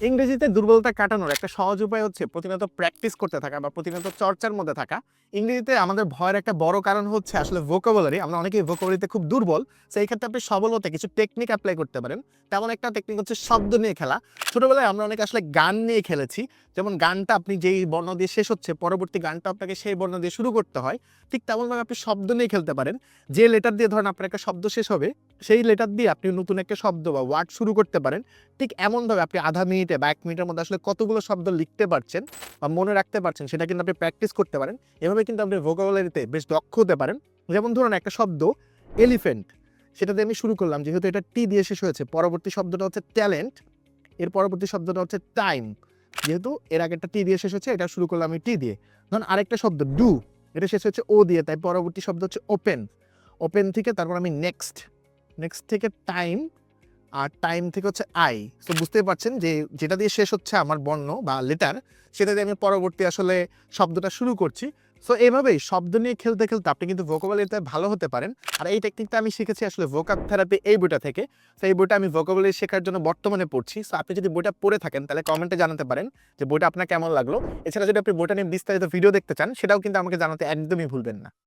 ইংরেজিতে দুর্বলতা কাটানোর একটা সহজ উপায় হচ্ছে প্রতিনিয়ত প্র্যাকটিস করতে থাকা বা প্রতিনিয়ত চর্চার মধ্যে থাকা। ইংরেজিতে আমাদের ভয়ের একটা বড় কারণ হচ্ছে আসলে ভোকাবুলারি আমরা অনেকেই ভোকাবুলারিতে খুব দুর্বল সেই ক্ষেত্রে আপনি সবল হতে কিছু টেকনিক অ্যাপ্লাই করতে পারেন। তেমন একটা টেকনিক হচ্ছে শব্দ নিয়ে খেলা। ছোটবেলায় আমরা অনেকে আসলে গান নিয়ে খেলেছি, যেমন গানটা আপনি যেই বর্ণ দিয়ে শেষ হচ্ছে, পরবর্তী গানটা আপনাকে সেই বর্ণ দিয়ে শুরু করতে হয়, ঠিক তেমনভাবে আপনি শব্দ নিয়ে খেলতে পারেন। যে লেটার দিয়ে ধরেন আপনার একটা শব্দ শেষ হবে, সেই লেটার দিয়ে আপনি নতুন একটা শব্দ বা ওয়ার্ড শুরু করতে পারেন। ঠিক এমনভাবে আপনি আধা মিনিটে বা এক মিনিটের মধ্যে আসলে কতগুলো শব্দ লিখতে পারছেন বা মনে রাখতে পারছেন, সেটা কিন্তু আপনি প্র্যাকটিস করতে পারেন। এভাবে কিন্তু আপনি ভোকাবুলারিতে বেশ দক্ষ হতে পারেন। যেমন ধরুন একটা শব্দ এলিফেন্ট সেটা দিয়ে আমি শুরু করলাম যেহেতু এটা টি দিয়ে শেষ হয়েছে। পরবর্তী শব্দটা হচ্ছে ট্যালেন্ট এর পরবর্তী শব্দটা হচ্ছে টাইম যেহেতু এর আগে একটা টি দিয়ে শেষ হচ্ছে এটা শুরু করলাম আমি টি দিয়ে। ধরুন আরেকটা শব্দ ডু এটা শেষ হচ্ছে ও দিয়ে, তাই পরবর্তী শব্দ হচ্ছে ওপেন ওপেন থেকে তারপর আমি নেক্সট নেক্সট থেকে টাইম আর টাইম থেকে হচ্ছে আই তো বুঝতেই পারছেন যে যেটা দিয়ে শেষ হচ্ছে আমার বর্ণ বা লেটার সেটা দিয়ে আমি পরবর্তী আসলে শব্দটা শুরু করছি। সো এইভাবেই শব্দ নিয়ে খেলতে খেলতে আপনি কিন্তু ভোকাবুলারিতে ভালো হতে পারেন। আর এই টেকনিকটা আমি শিখেছি আসলে ভোকাব থেরাপি এই বইটা থেকে। তো এই বইটা আমি ভোকাবুলারি শেখার জন্য বর্তমানে পড়ছি। সো আপনি যদি বইটা পড়ে থাকেন, তাহলে কমেন্টে জানাতে পারেন যে বইটা আপনার কেমন লাগল। এছাড়া যদি আপনি বইটা নিয়ে বিস্তারিত ভিডিও দেখতে চান, সেটাও কিন্তু আমাকে জানাতে একদমই ভুলবেন না।